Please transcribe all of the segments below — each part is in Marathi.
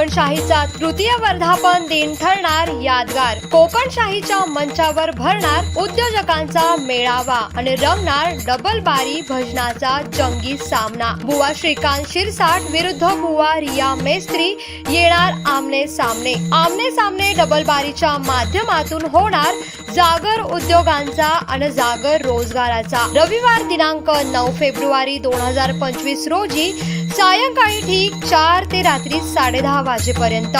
कोकणशाहीचा तृतीय वर्धापन दिन ठरणार यादगार. कोकणशाहीच्या मंचावर भरणार उद्योजकांचा मेळावा आणि रंगणार डबल बारी भजनाचा जंगी सामना. बुवा श्रीकांत शिरसाट विरुद्ध बुवा रिया मेस्त्री येणार आमने सामने. आमने सामने डबल बारीच्या माध्यमातून होणार जागर उद्योगांचा आणि जागर रोजगाराचा. रविवार दिनांक नऊ फेब्रुवारी दोन हजार पंचवीस रोजी सायंकाळी ठीक चार ते रात्री साडेदहा वाजेपर्यंत.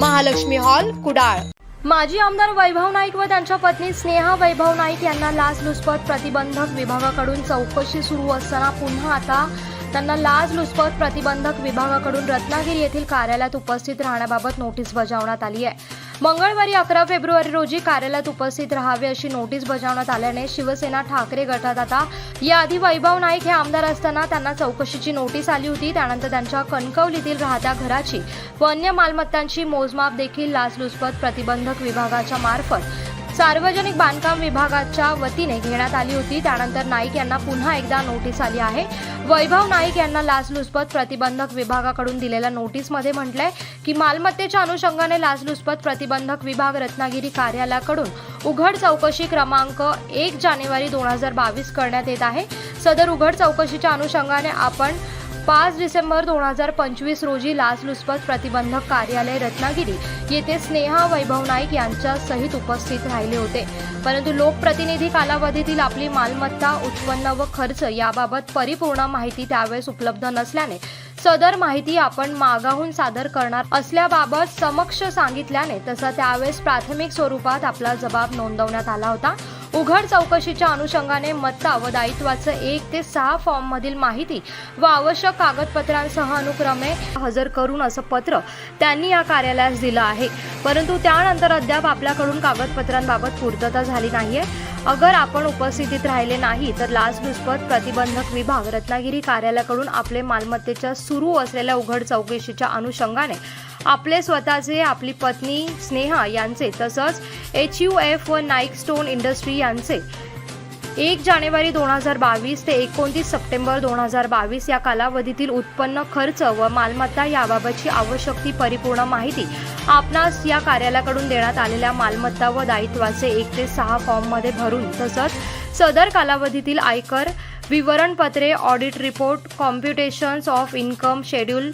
महालक्ष्मी हॉल कुडाळ. माजी आमदार वैभव नाईक व त्यांच्या पत्नी स्नेहा वैभव नाईक यांना लाचलुचपत प्रतिबंधक विभागाकडून चौकशी सुरू असताना पुन्हा आता त्यांना लाचलुचपत प्रतिबंधक विभागाकडून रत्नागिरी येथील कार्यालयात उपस्थित राहण्याबाबत नोटीस बजावण्यात आली आहे. मंगळवारी अकरा फेब्रुवारी रोजी कार्यालयात उपस्थित राहावे अशी नोटीस बजावण्यात आल्याने शिवसेना ठाकरे गटात आता याआधी वैभव नाईक हे आमदार असताना त्यांना चौकशीची नोटीस आली होती. त्यानंतर त्यांच्या कणकवलीतील राहत्या घराची व अन्य मालमत्तांची मोजमाप देखील लाचलुचपत प्रतिबंधक विभागाच्या मार्फत सार्वजनिक बांधकाम विभागाच्या वतीने घेण्यात आली होती. त्यानंतर नाईक यांना पुन्हा एकदा नोटीस आली आहे. वैभव नाईक यांना लाचलुचपत प्रतिबंधक विभागाकडून दिलेल्या नोटीसमध्ये म्हटलंय की मालमत्तेच्या अनुषंगाने लाचलुचपत प्रतिबंधक विभाग रत्नागिरी कार्यालयाकडून उघड चौकशी क्रमांक एक जानेवारी दोन हजार बावीस करण्यात येत आहे. सदर उघड चौकशीच्या अनुषंगाने आपण पाच डिसेंबर दोन हजार पंचवीस रोजी लाचलुचपत प्रतिबंधक कार्यालय रत्नागिरी येथे स्नेहा वैभव नाईक यांच्या सहित उपस्थित राहिले होते. परंतु लोकप्रतिनिधी कालावधीतील आपली मालमत्ता उत्पन्न व खर्च याबाबत परिपूर्ण माहिती त्यावेळेस उपलब्ध नसल्याने सदर माहिती आपण मागाहून सादर करणार असल्याबाबत समक्ष सांगितल्याने तसा त्यावेळेस प्राथमिक स्वरूपात आपला जबाब नोंदवण्यात आला होता. उघड चौकशीच्या अनुषंगाने मत्ता व दायित्वाचं एक ते सहा फॉर्ममधील माहिती व आवश्यक कागदपत्रांसह अनुक्रमे हजर करून असं पत्र त्यांनी या कार्यालयास दिलं आहे. परंतु त्यानंतर अद्याप आपल्याकडून कागदपत्रांबाबत पूर्तता झाली नाहीये. अगर आपण उपस्थितीत राहिले नाही तर लाचलुचपत प्रतिबंधक विभाग रत्नागिरी कार्यालयाकडून आपले मालमत्तेच्या सुरू असलेल्या उघड चौकशीच्या अनुषंगाने आपले स्वतःचे आपली पत्नी स्नेहा यांचे तसंच एच यू एफ व नाईक स्टोन इंडस्ट्री यांचे. एक जानेवारी दोन हजार बावीस ते एकोणतीस सप्टेंबर दोन हजार बावीस या कालावधीतील उत्पन्न खर्च व मालमत्ता याबाबतची आवश्यक ती परिपूर्ण माहिती आपणास या कार्यालयाकडून देण्यात आलेल्या मालमत्ता व दायित्वाचे एक ते सहा फॉर्ममध्ये भरून तसंच सदर कालावधीतील आयकर विवरणपत्रे audit report computations of income schedule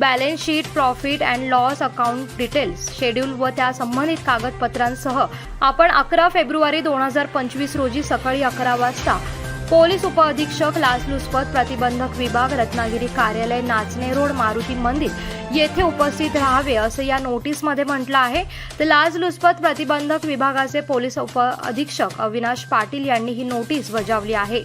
balance sheet profit and loss account details schedule व त्या संबंधित कागदपत्रांसह आपण अकरा फेब्रुवारी दोन हजार पंचवीस रोजी सकाळी अकरा वाजता पोलीस उपअधीक्षक लाचलुचपत प्रतिबंधक विभाग रत्नागिरी कार्यालय नाचणे रोड मारुती मंदिर येथे उपस्थित राहावे असं या नोटीसमध्ये म्हटलं आहे. तर लाचलुचपत प्रतिबंधक विभागाचे पोलीस उपअधीक्षक अविनाश पाटील यांनी ही नोटीस बजावली आहे.